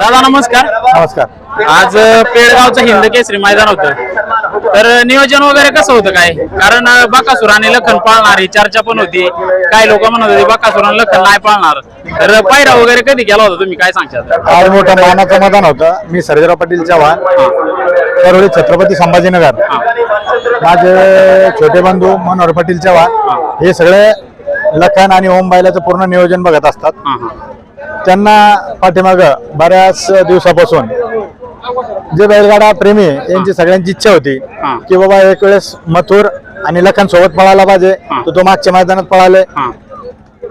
दादा नमस्कार. नमस्कार. आज पेडगावचं हिंद केसरी मैदान होतं. तर नियोजन वगैरे कसं होतं काय? कारण बकासूर आणि लखन पाळणार ही चर्चा पण होती. काही लोक म्हणत होते बकासूर आणि लखन नाही पाळणार. तर पायरा वगैरे कधी केला होता तुम्ही? काय सांगशाल? आज मोठं मानाचं मैदान होतं. मी सर्जेराव पाटील चव्हाण परवडी छत्रपती संभाजीनगर. माझे छोटे बंधू मनोहर पाटील चव्हाण हे. सगळे लखन आणि ओम बैलाचं पूर्ण नियोजन बघत असतात. त्यांना पाठीमाग बऱ्याच दिवसापासून जे बैलगाडा प्रेमी यांची सगळ्यांची इच्छा होती हा. की बाबा एक वेळेस मथुर आणि लखन सोबत पळायला पाहिजे हा. तर तो मागच्या मैदानात पळाले हा.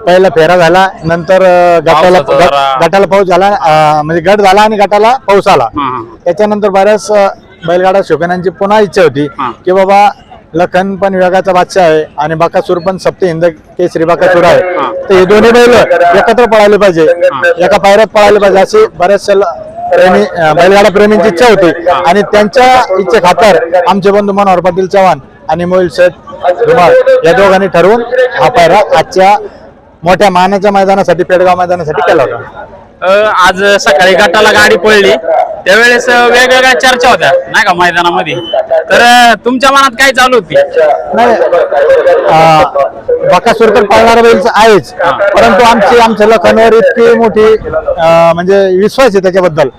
पहिला फेरा झाला नंतर अं, गटाला पावसाचा जरा- गटाला पाऊस झाला अं, म्हणजे गट झाला आणि गटाला पाऊस आला हा, हा. त्याच्यानंतर बऱ्याच अं, बैलगाडा शौकीनांची पुन्हा इच्छा होती हा. की बाबा लखन पण विभागाचा बादशाह आहे आणि बाकासूर पण सप्त हिंद केसरी बाकासूर आहे. तर हे दोन्ही बैल एकत्र पळाले पाहिजे. एका पायऱ्यात पळाले पाहिजे अशी बऱ्याचशा प्रेमी बैलगाडा प्रेमींची इच्छा होती. आणि त्यांच्या इच्छे खातर आमचे बंधू मनोहर पाटील चव्हाण आणि मोहिल शेठ धुमाळ या दोघांनी ठरवून हा पायरा आजच्या मोठ्या मानाच्या मैदानासाठी पेडगाव मैदानासाठी केला होता. आज सकाळी गटाला गाडी पडली. त्यावेळेस वेगवेगळ्या चर्चा होत्या नाही का मैदानामध्ये? तर तुमच्या मनात काय चालू होती? नाही अं, बकासूर तर पाळणारा बैल आहेच. परंतु आमची आमच्या लखनवर इतकी मोठी म्हणजे विश्वास आहे त्याच्याबद्दल.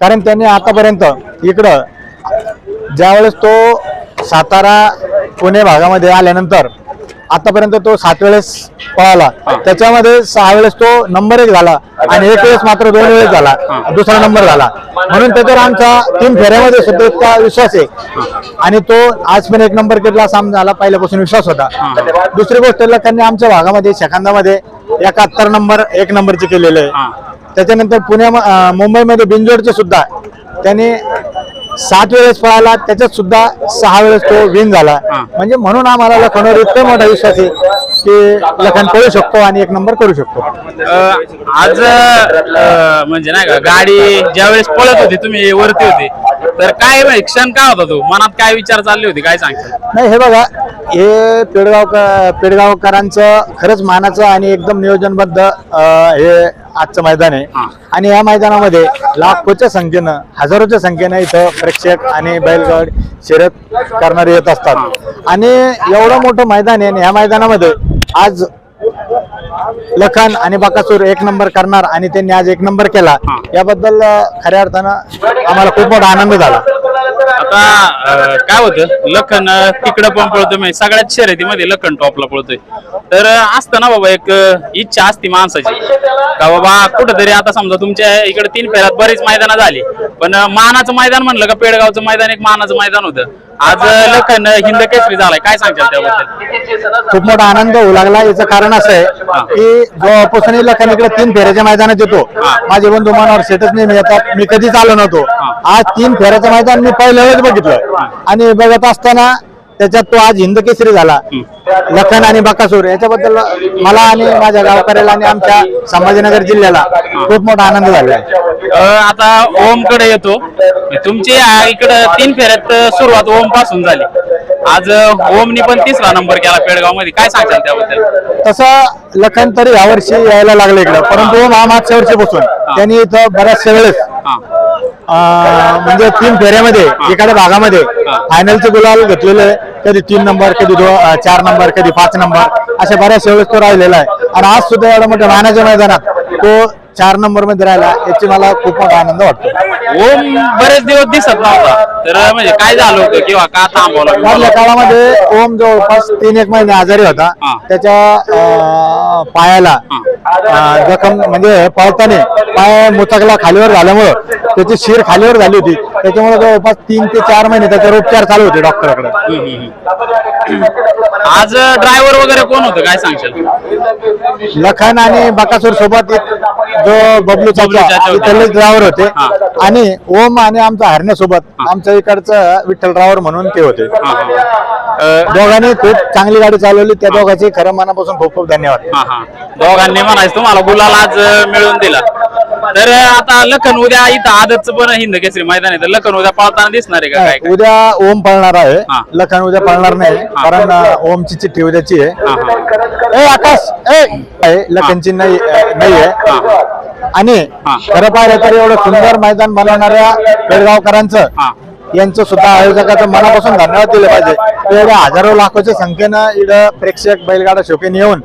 कारण त्यांनी आतापर्यंत इकडं ज्यावेळेस तो सातारा पुणे भागामध्ये आल्यानंतर आतापर्यंत तो सात वेळेस पळाला. त्याच्यामध्ये सहा वेळेस तो नंबर एक झाला आणि एक वेळेस मात्र दोन वेळेस झाला. दुसरा नंबर झाला. म्हणून त्याच्यावर आमचा तीन फेऱ्यामध्ये सुद्धा इतका विश्वास आहे. आणि तो आज पण एक नंबर केला असा आमचा पहिल्यापासून विश्वास होता. दुसरी गोष्ट त्यांनी आमच्या भागामध्ये सेकंदामध्ये एकाहत्तर नंबर एक नंबरचे केलेले. आहे. त्याच्यानंतर पुण्या मुंबईमध्ये बिंजोडचे सुद्धा त्यांनी सात वेळेस पळाला त्याच्यात सुद्धा सहा वेळेस तो विन झाला. म्हणजे म्हणून आम्हाला लखनवर इतका मोठा विश्वास आहे की लखन पळू शकतो आणि एक नंबर करू शकतो. आज म्हणजे नाही का गाडी ज्यावेळेस पळत होती तुम्ही वरती होते. तर काय क्षण काय होता तो? मनात काय विचार चालले होते? काय सांगता नाही हे बघा हे पेडगाव पेडगावकरांचं खरंच मानाचं आणि एकदम नियोजनबद्ध हे आजचं मैदान आहे. आणि या मैदानामध्ये लाखोच्या संख्येनं हजारोच्या संख्येनं इथं प्रेक्षक आणि बैलगाड शर्यत करणारे येत असतात. आणि एवढं मोठं मैदान आहे आणि ह्या मैदानामध्ये आज लखन आणि बकासूर एक नंबर करणार आणि त्यांनी आज एक नंबर केला. याबद्दल खऱ्या अर्थानं आम्हाला खूप मोठा आनंद झाला. आता काय होतं? लखन तिकडं पण पळतोय म्हणजे सगळ्यात शर्यतीमध्ये लखन टॉपला पळतोय. तर असतं ना बाबा एक इच्छा असते माणसाची. का बाबा कुठंतरी आता समजा तुमच्या इकडे तीन फेऱ्यात बरीच मैदानं झाली. पण मानाचं मैदान म्हणलं का पेडगावचं मैदान एक मानाचं मैदान होतं. आज लखन हिंद केसरी झालाय. काय सांगशाल त्याबद्दल? खूप मोठा आनंद होऊ लागला. याचं कारण असं आहे की जेव्हापासून लखन इकडे तीन फेऱ्याच्या मैदानात येतो. माझे बंधू मनावर सेटच नेहमी येतात मी कधीच आलो नव्हतो. आज तीन फेऱ्याचं मैदान मी पहिल्या वेळेस बघितलं आणि बघत असताना त्याच्यात तो आज हिंद केसरी झाला. लखन आणि बकासूर याच्याबद्दल मला आणि माझ्या गावकऱ्याला आणि आमच्या संभाजीनगर जिल्ह्याला खूप मोठा आनंद झाला आता ओमकडे येतो. तुमची इकडं तीन फेऱ्यात सुरुवात ओमपासून झाली. आज ओमनी पण तिसरा नंबर केला पेडगावमध्ये काय सांगशाल त्याबद्दल? तसं लखन तरी यावर्षी यायला लागले इकडं. परंतु हा मागच्या वर्षीपासून त्यांनी इथं बऱ्याचशा वेळेस म्हणजे तीन फेऱ्यामध्ये एखाद्या भागामध्ये फायनलचे गुलाल घेतलेले कधी तीन नंबर कधी चार नंबर कधी पाच नंबर अशा बऱ्याचशा वेळेस तो राहिलेला आहे. आणि आज सुद्धा एवढ्या मोठ्या मानाच्या मैदानात तो चार नंबरमध्ये राहिला याची मला खूप मोठा आनंद वाटतो. ओम बरेच दिवस दिसत नव्हता. तर म्हणजे काय झालं होतं किंवा का थांबवलं? काळामध्ये ओम जवळपास तीन एक महिने आजारी होता. त्याच्या पायाला जखम म्हणजे पळताना पाय मुचकला खालीवर झाल्यामुळं त्याची शिर खालीवर झाली होती. त्याच्यामुळे जवळपास तीन ते चार महिने त्याच्यावर उपचार चालू होते डॉक्टरकडे. आज ड्रायव्हर वगैरे कोण होतं? काय सांगशाल? लखन आणि बकासूर सोबत एक जो बबलू. इथलेच ड्रायव्हर होते. आणि ओम आणि आमचा हरण्यासोबत आमच्या इकडचं विठ्ठल ड्रायव्हर म्हणून ते होते. दोघांनी खूप चांगली गाडी चालवली. त्या दोघांचे खरं मनापासून खूप खूप धन्यवाद. हा हा. दोघांनी म्हणायचं तुम्हाला गुलाल आज अ, मिळवून दिला. तर अ, आता लखन उद्या इथं आदतचं पण हिंद केसरी मैदान आहे. तर लखन उद्या पळताना दिसणार आहे का काय काय? उद्या ओम पळणार आहे. हा. लखन उद्या पळणार नाही कारण अं, ओमची चिठ्ठी उद्याची आहे. हा ए आकाश! ए! आहे लखनची नाही अं, आणि हा. खरं पाहिलं तर एवढं सुंदर मैदान बनवणाऱ्या पेडगावकरांचं हा. यांचं सुद्धा आयोजकाचं मनापासून धन्यवाद दिले पाहिजे. एवढ्या हजारो लाखोच्या संख्येनं इथं प्रेक्षक बैलगाडा शौकीन येऊन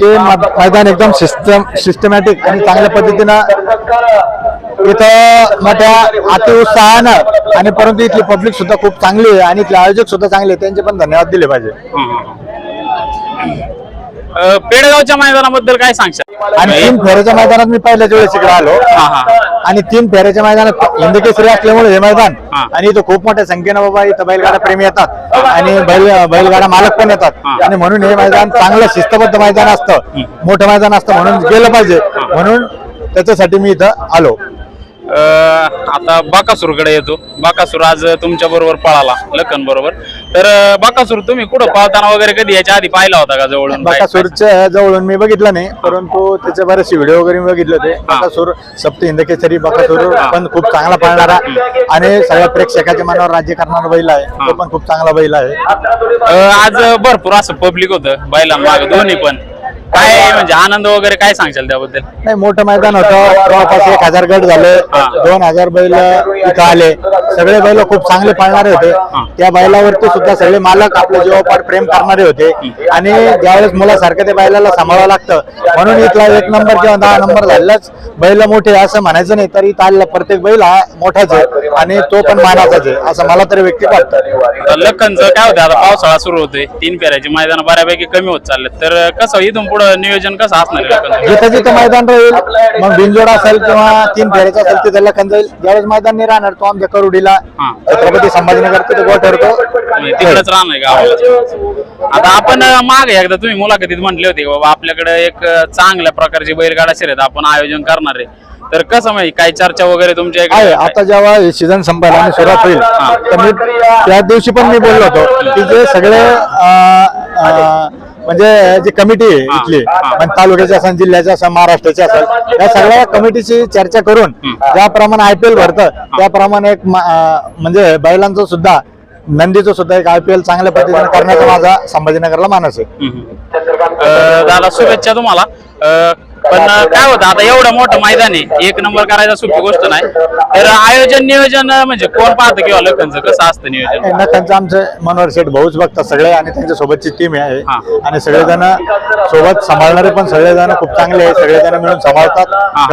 ते मद- मैदान एकदम सिस्टम सिस्टमॅटिक आणि चांगल्या पद्धतीनं इथं मोठ्या अतिउत्साहानं आणि परंतु इथली पब्लिक सुद्धा खूप चांगली आहे आणि इथले आयोजक सुद्धा चांगले आहेत त्यांचे पण धन्यवाद दिले पाहिजे. पेडगावच्या मैदानाबद्दल काय सांगशाल? आणि तीन फेऱ्याच्या मैदानात मी पहिल्याच वेळेस इकडे आलो. हा हा. आणि तीन फेऱ्याच्या मैदानात हिंदकेसरी असल्यामुळे हे मैदान. आणि इथं खूप मोठ्या संख्येनं बाबा इथं बैलगाडा प्रेमी येतात. आणि बैल बैलगाडा मालक पण येतात. आणि म्हणून हे मैदान चांगलं शिस्तबद्ध मैदान असतं. मोठं मैदान असतं म्हणून गेलं पाहिजे. म्हणून त्याच्यासाठी मी इथं आलो. अ, आता बाकासूरकडे येतो. बाकासूर आज तुमच्या बरोबर पळाला लखन बरोबर. तर बाकासूर तुम्ही कुठं पळताना वगैरे कधी याच्या आधी पाहिला होता का जवळून? बकासूरच्या जवळून मी बघितलं नाही परंतु त्याचे बरेचसे व्हिडिओ वगैरे मी बघितले होते. बकासूर सप्त हिंदकेसरी बकासूर पण खूप चांगला पाळणारा आणि सगळ्या प्रेक्षकाच्या मनावर राज्य करणारा बैल आहे. तो पण खूप चांगला बैल आहे. आज भरपूर असं पब्लिक होतं बैलांमाग दोन्ही पण. काय म्हणजे आनंद वगैरे काय सांगशाल त्याबद्दल? नाही मोठं मैदान होतं. जवळपास एक हजार गट झाले. दोन हजार बैल इथं आले. सगळे बैल खूप चांगले पाळणारे होते. त्या बैलावरती सुद्धा सगळे मालक आपल्या जीवापाड प्रेम करणारे होते. आणि ज्यावेळेस मुलासारखं त्या बैलाला सांभाळावं लागतं म्हणून इथला एक नंबर किंवा दहा नंबर झालेलाच बैल मोठे असं म्हणायचं नाही तर इथं आलेला प्रत्येक बैल हा मोठाच आहे आणि तो पण मानाचाच आहे असं मला तरी व्यक्ती वाटतं. लखनचं काय होतं आता पावसाळा सुरू होतोय तीन फेऱ्याची मैदान बऱ्यापैकी कमी होत चाललेत. तर कसं इथून पुढे नियोजन कसं असणार जिथं जिथं मैदान राहील मग बिनजोड असेल किंवा तीन फेऱ्याचं असेल तिथं लखन जाईल ज्यावेळेस मैदान नाही राहणार तो आमच्या करुडीला हा. छत्रपती संभाजीनगर गोठ ठरतो म्हणजे तिकडेच राहणार गावाला आता आपण माग एकदा तुम्ही मुलाखतीत म्हटले होते की बाबा आपल्याकडे एक चांगल्या प्रकारची बैलगाडा शर्यत आपण आयोजन करणार आहे. तर कसं माहिती काय चर्चा वगैरे तुमच्या आहे. आता जेव्हा सीझन संपायला आणि सुरुवात होईल तर मी त्या दिवशी पण मी बोललो होतो की जे सगळे म्हणजे जी कमिटी आहे इथली म्हणजे तालुक्याची असेल जिल्ह्याची असेल महाराष्ट्राची असेल या सगळ्या कमिटीची चर्चा करून ज्याप्रमाणे आय पी एल भरतं त्याप्रमाणे एक म्हणजे बैलांचं सुद्धा नंदीचं सुद्धा एक आय पी एल चांगल्या पद्धतीने करण्याचा माझा संभाजीनगरला मानस आहे. दादा शुभेच्छा तुम्हाला. पण काय होतं आता एवढं मोठं मैदान आहे एक नंबर करायचा सोपी गोष्ट नाही. तर आयोजन नियोजन म्हणजे कोण पाहतं किंवा लखनचं कसं असतं नियोजन? नक्कीच आमचे मनोहर शेठ भाऊच बघतात सगळे आणि त्यांच्या सोबतची टीम आहे. हा. आणि सगळेजण सोबत सांभाळणारे पण सगळेजण खूप चांगले आहे सगळेजण मिळून सांभाळतात. हा.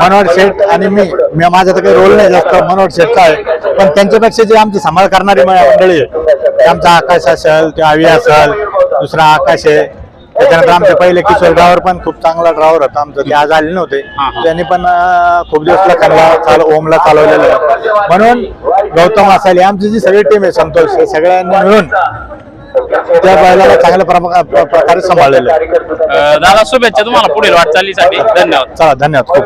मनोहर शेठ आणि मी मी माझा तर काही रोल नाही जास्त मनोहर शेठचा आहे. पण त्यांच्यापेक्षा जे आमची सांभाळ करणारी म- मंडळी आहे ते आमचा आकाश असेल ते आवी असेल दुसरा आकाश आहे त्याच्यानंतर आमचे पहिले किशोर ड्रायव्हर पण खूप चांगला ड्रायव्हर होता. आमचं ते आज आले नव्हते. हा, हा. त्यांनी पण खूप दिवस लखनला चाल ओमला चालवलेलं म्हणून गौतम असाल आमची जी सगळी टीम आहे संतोष हे सगळ्यांनी मिळून त्या बैलाला चांगल्या प्रकारे सांभाळलेलं दादा शुभेच्छा तुम्हाला पुढील वाटचालीसाठी. धन्यवाद. चला धन्यवाद. खूप